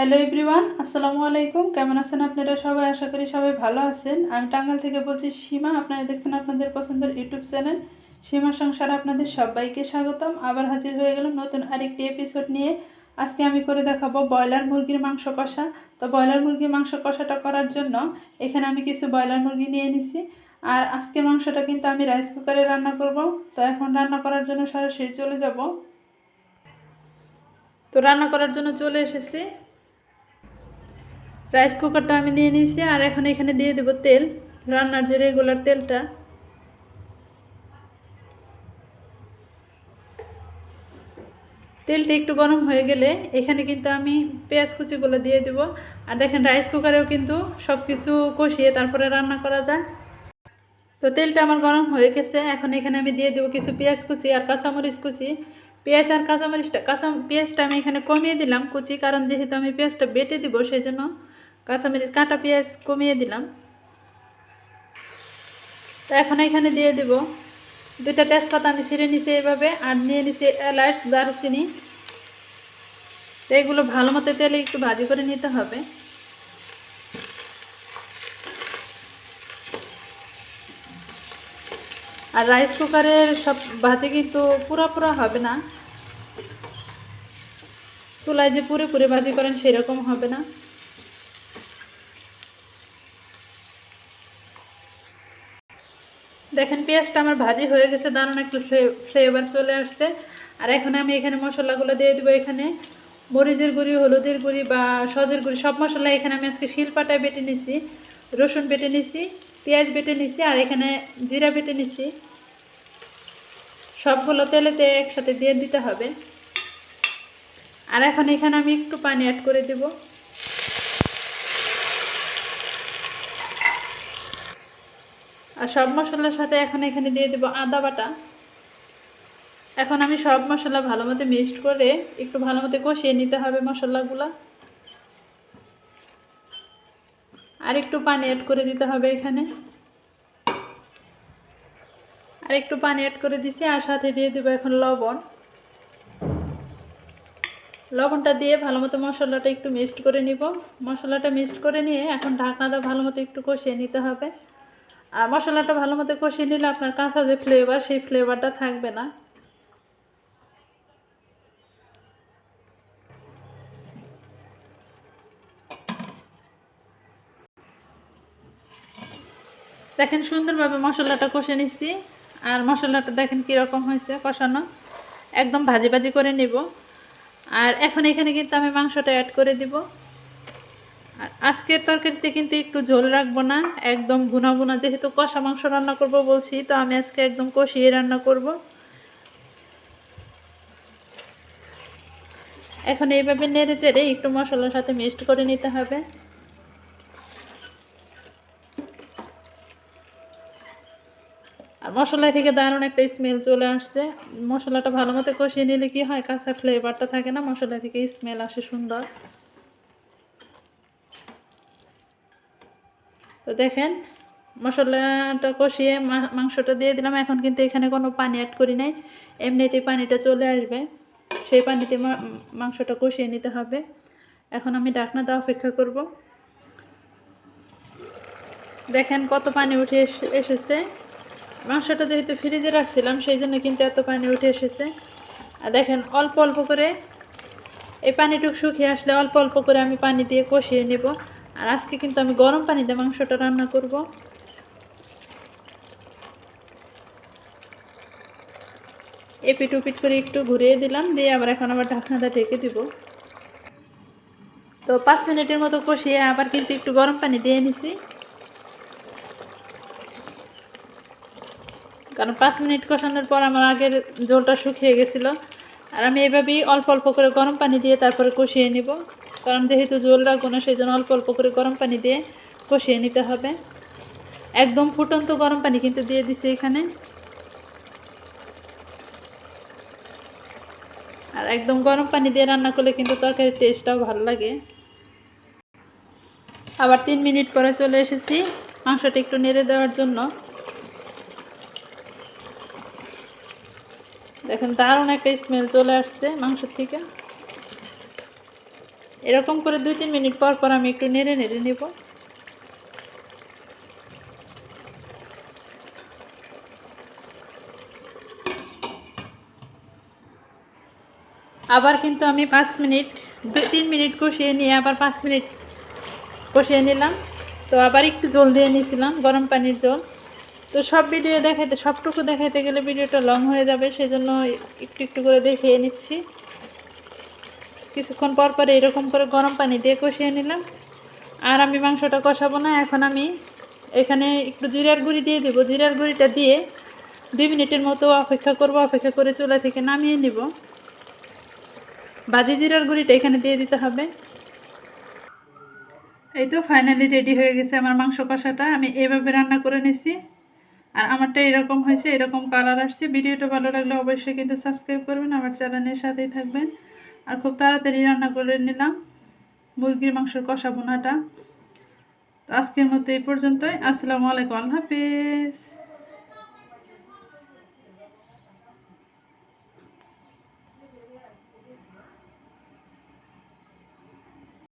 Hello everyone আসসালামু আলাইকুম। কেমন আছেন আপনারা সবাই? আশা করি সবাই ভালো আছেন। আমি টাঙ্গাল থেকে বলছি সীমা। আপনারা দেখছেন আপনাদের পছন্দের ইউটিউব চ্যানেল। সীমা সংসার আপনাদের সবাইকে স্বাগতম। আবার হাজির হয়ে গেলাম নতুন আরেকটি এপিসোড নিয়ে। আজকে আমি করে দেখাবো ব্রয়লার মুরগির মাংস কষা। তো ব্রয়লার মুরগির মাংস কষাটা করার জন্য এখানে আমি কিছু ব্রয়লার মুরগি নিয়ে নিছি। আর আজকে মাংসটা কিন্তু আমি রাইস কুকারে রান্না করব। তো এখন রান্না করার জন্য সরাসরি চলে যাব। তো রান্না করার জন্য চলে এসেছি। রাইস কুকারটা আমি নিয়ে নিয়েছি, আর এখন এখানে দিয়ে দেবো তেল, রান্নার যে রেগুলার তেলটা। তেলটা একটু গরম হয়ে গেলে এখানে কিন্তু আমি পেঁয়াজ কুচিগুলো দিয়ে দেবো। আর দেখেন রাইস কুকারেও কিন্তু সব কিছু কষিয়ে তারপরে রান্না করা যায়। তো তেলটা আমার গরম হয়ে গেছে, এখন এখানে আমি দিয়ে দেবো কিছু পেঁয়াজ কুচি আর কাঁচামরিচ কুচি। পেঁয়াজ আর কাঁচামরিচটা, কাঁচা, পেঁয়াজটা আমি এখানে কমিয়ে দিলাম কুচি, কারণ যেহেতু আমি পেঁয়াজটা বেটে দিব সেই জন্য কাঁচামরিচ কাঁটা পেঁয়াজ কমিয়ে দিলাম। তো এখন এখানে দিয়ে দেব দুইটা তেজপাতা আমি ছিঁড়ে নিছি এভাবে আর নিয়ে নিছি এলাচ, দারচিনি। তো এগুলো ভালো মতো তেলে একটু ভাজি করে নিতে হবে। আর রাইস কুকারের সব ভাজি কিন্তু পুরা পুরা হবে না। চুলায় যে পুরে পুরে ভাজি করেন সেরকম হবে না। দেখেন, পেঁয়াজটা আমার ভাজি হয়ে গেছে, দারুণ একটু ফ্লেভার চলে আসছে। আর এখন আমি এখানে মশলাগুলো দিয়ে দেবো এখানে। মরিচের গুঁড়ি, হলুদের গুঁড়ি বা সজের গুঁড়ি, সব মশলা এখানে আমি আজকে শিলপাটায় বেটে নিছি, রসুন বেটে নিছি, পেঁয়াজ বেটে নিছি, আর এখানে জিরা বেটে নিছি। সবগুলো তেলেতে একসাথে দিয়ে দিতে হবে। আর এখন এখানে আমি একটু পানি অ্যাড করে দেব। আর সব মশলার সাথে এখন এখানে দিয়ে দেবো আদা বাটা। এখন আমি সব মশলা ভালো মতো মিক্সড করে একটু ভালো মতো কষিয়ে নিতে হবে মশলাগুলো। আর একটু পানি অ্যাড করে দিতে হবে এখানে। আর একটু পানি অ্যাড করে দিছি আর সাথে দিয়ে দেবো এখন লবণ। লবণটা দিয়ে ভালো মতো মশলাটা একটু মিক্সড করে নিব। মশলাটা মিক্সড করে নিয়ে এখন ঢাকনাটা ভালো মতো একটু কষিয়ে নিতে হবে। আর মশলাটা ভালো মতো কষিয়ে নিলে আপনার কাঁচা যে ফ্লেভার সেই ফ্লেভারটা থাকবে না। দেখেন সুন্দরভাবে মশলাটা কষে নিচ্ছি। আর মশলাটা দেখেন কীরকম হয়েছে কষানো। একদম ভাজি ভাজি করে নিব। আর এখন এখানে কিন্তু আমি মাংসটা অ্যাড করে দিব। আর আজকের তরকারিতে কিন্তু একটু ঝোল রাখব না, একদম ভুনা ভুনা যেহেতু কষা মাংস রান্না করব বলছি, তো আমি আজকে একদম কষিয়ে রান্না করব। এখন এইভাবে নেড়ে চেড়ে একটু মশলার সাথে মিক্সড করে নিতে হবে। আর মশলা থেকে দারুণ একটা স্মেল চলে আসছে। মশলাটা ভালো মতো কষিয়ে নিলে কি হয়, কাঁচা ফ্লেভারটা থাকে না, মশলা থেকে স্মেল আসে সুন্দর। তো দেখেন, মশলাটা কষিয়ে মাংসটা দিয়ে দিলাম। এখন কিন্তু এখানে কোনো পানি অ্যাড করি নাই। এমনিতেই পানিটা চলে আসবে। সেই পানিতে মাংসটা কষিয়ে নিতে হবে। এখন আমি ডাকনা দেওয়া অপেক্ষা করব। দেখেন কত পানি উঠে এসেছে। মাংসটা যেহেতু ফ্রিজে রাখছিলাম, সেই জন্য কিন্তু এত পানি উঠে এসেছে। আর দেখেন, অল্প অল্প করে এই পানিটুক শুকিয়ে আসলে অল্প অল্প করে আমি পানি দিয়ে কষিয়ে নেব। আর আজকে কিন্তু আমি গরম পানিতে মাংসটা রান্না করব। এপিট উপিট করে একটু ঘুরিয়ে দিলাম, দিয়ে আবার এখন আবার ঢাকনাটা ঢেকে দিব। তো পাঁচ মিনিটের মতো কষিয়ে আবার কিন্তু একটু গরম পানি দিয়ে নিছি। কারণ পাঁচ মিনিট কষানোর পর আমার আগের জলটা শুকিয়ে গেছিল। আর আমি এভাবেই অল্প অল্প করে গরম পানি দিয়ে তারপরে কষিয়ে নিব। কারণ যেহেতু জল রাখব না সেই জন্য অল্প অল্প করে গরম পানি দিয়ে কষিয়ে নিতে হবে। একদম ফুটন্ত গরম পানি কিন্তু দিয়ে দিছি এখানে। আর একদম গরম পানি দিয়ে রান্না করলে কিন্তু তরকারির টেস্টটাও ভালো লাগে। আবার তিন মিনিট পরে চলে এসেছি মাংসটা একটু নেড়ে দেওয়ার জন্য। দেখেন দারুণ একটা স্মেল চলে আসছে মাংসের থেকে। এরকম করে দুই তিন মিনিট পর পর আমি একটু নেড়ে নেড়ে নেব। আবার কিন্তু আমি পাঁচ মিনিট, দুই তিন মিনিট কষিয়ে নিয়ে আবার পাঁচ মিনিট কষিয়ে নিলাম। তো আবার একটু জল দিয়ে নিয়েছিলাম, গরম পানির জল। তো সব ভিডিও দেখাইতে, সবটুকু দেখাইতে গেলে ভিডিওটা লং হয়ে যাবে, সেজন্য একটু একটু করে দেখিয়ে নিচ্ছি। কিছুক্ষণ পর পরে এরকম করে গরম পানি দিয়ে কষিয়ে নিলাম। আর আমি মাংসটা কষাবো না, এখন আমি এখানে একটু জিরার গুঁড়ি দিয়ে দেবো। জিরার গুঁড়িটা দিয়ে দুই মিনিটের মতো অপেক্ষা করব, অপেক্ষা করে চুলা থেকে নামিয়ে নিব। বাজি জিরার গুঁড়িটা এখানে দিয়ে দিতে হবে। এই তো ফাইনালি রেডি হয়ে গেছে আমার মাংস কষাটা। আমি এভাবে রান্না করে নিছি। আর আমারটা এরকম হয়েছে, এরকম কালার আসছে। ভিডিওটা ভালো লাগলে অবশ্যই কিন্তু সাবস্ক্রাইব করবেন। আমার চ্যানেলের সাথেই থাকবেন। আর খুব তাড়াতাড়ি রান্না করে নিলাম মুরগির মাংসের কষা বোনাটা আজকের মতো এই পর্যন্তই। আসসালামু আলাইকুম। আল্লাহ হাফিজ।